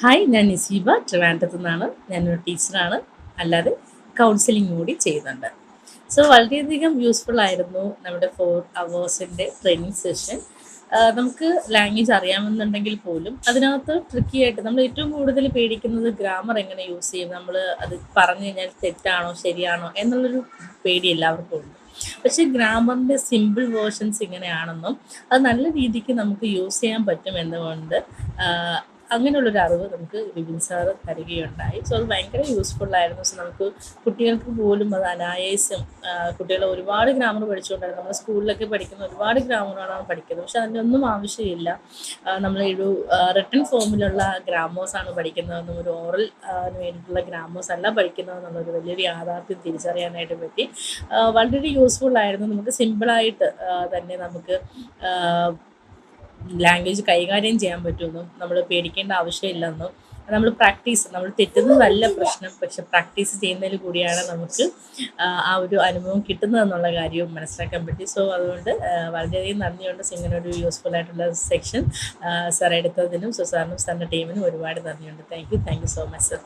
Hi ഞാൻ നിസീബ. ട്രിവാൻഡ്രത്തു നിന്നാണ് ഞാനൊരു ടീച്ചറാണ്. അല്ലാതെ കൗൺസിലിംഗ് കൂടി ചെയ്യുന്നുണ്ട്. സോ വളരെയധികം യൂസ്ഫുൾ ആയിരുന്നു നമ്മുടെ ഫോർ അവേഴ്സിന്റെ ട്രെയിനിങ് സെഷൻ നമുക്ക് ലാംഗ്വേജ് അറിയാമെന്നുണ്ടെങ്കിൽ പോലും അതിനകത്ത് ട്രിക്കി ആയിട്ട് നമ്മൾ ഏറ്റവും കൂടുതൽ പേടിക്കുന്നത് ഗ്രാമർ എങ്ങനെ യൂസ് ചെയ്യും? നമ്മൾ അത് പറഞ്ഞു കഴിഞ്ഞാൽ തെറ്റാണോ ശരിയാണോ എന്നുള്ളൊരു പേടി എല്ലാവർക്കും ഉണ്ട്. പക്ഷെ ഗ്രാമറിന്റെ സിമ്പിൾ വേർഷൻസ് ഇങ്ങനെയാണെന്നും അത് നല്ല രീതിക്ക് നമുക്ക് യൂസ് ചെയ്യാൻ പറ്റും എന്നുകൊണ്ട് അങ്ങനെയുള്ളൊരു അറിവ് നമുക്ക് വിപിൻ സാറ് തരികയുണ്ടായി. സോ അത് ഭയങ്കര ആയിരുന്നു. സോ നമുക്ക് കുട്ടികൾക്ക് പോലും അത് അനായാസം കുട്ടികൾ ഒരുപാട് ഗ്രാമർ പഠിച്ചുകൊണ്ടായിരുന്നു നമ്മൾ സ്കൂളിലൊക്കെ പഠിക്കുന്ന ഒരുപാട് ഗ്രാമറുകളാണ് പഠിക്കുന്നത്. പക്ഷെ അതിന്റെ ഒന്നും ആവശ്യമില്ല. നമ്മൾ ഒരു റിട്ടൺ ഫോമിലുള്ള ഗ്രാമേഴ്സാണ് പഠിക്കുന്നതെന്നും ഒരു ഓറൽ വേണ്ടിയിട്ടുള്ള ഗ്രാമേഴ്സ് അല്ല പഠിക്കുന്നതെന്നുള്ളൊരു വലിയൊരു യാഥാർത്ഥ്യം തിരിച്ചറിയാനായിട്ട് പറ്റി. വളരെ യൂസ്ഫുൾ ആയിരുന്നു. നമുക്ക് സിമ്പിളായിട്ട് തന്നെ നമുക്ക് ലാംഗ്വേജ് കൈകാര്യം ചെയ്യാൻ പറ്റുമെന്നും നമ്മൾ പേടിക്കേണ്ട ആവശ്യമില്ലെന്നും നമ്മൾ പ്രാക്ടീസ് നമ്മൾ തെറ്റുന്നതല്ല പ്രശ്നം പക്ഷെ പ്രാക്ടീസ് ചെയ്യുന്നതിൽ കൂടിയാണ് നമുക്ക് ആ, ഒരു അനുഭവം കിട്ടുന്നതെന്നുള്ള കാര്യവും മനസ്സിലാക്കാൻ പറ്റി. സോ അതുകൊണ്ട് വളരെയധികം നന്ദിയുണ്ട് സിംഗിനൊരു യൂസ്ഫുൾ ആയിട്ടുള്ള സെക്ഷൻ സാർ എടുത്തതിനും സോ സാറിനും സാറിന്റെ ടീമിനും ഒരുപാട് നന്ദിയുണ്ട്. Thank you thank you so much sir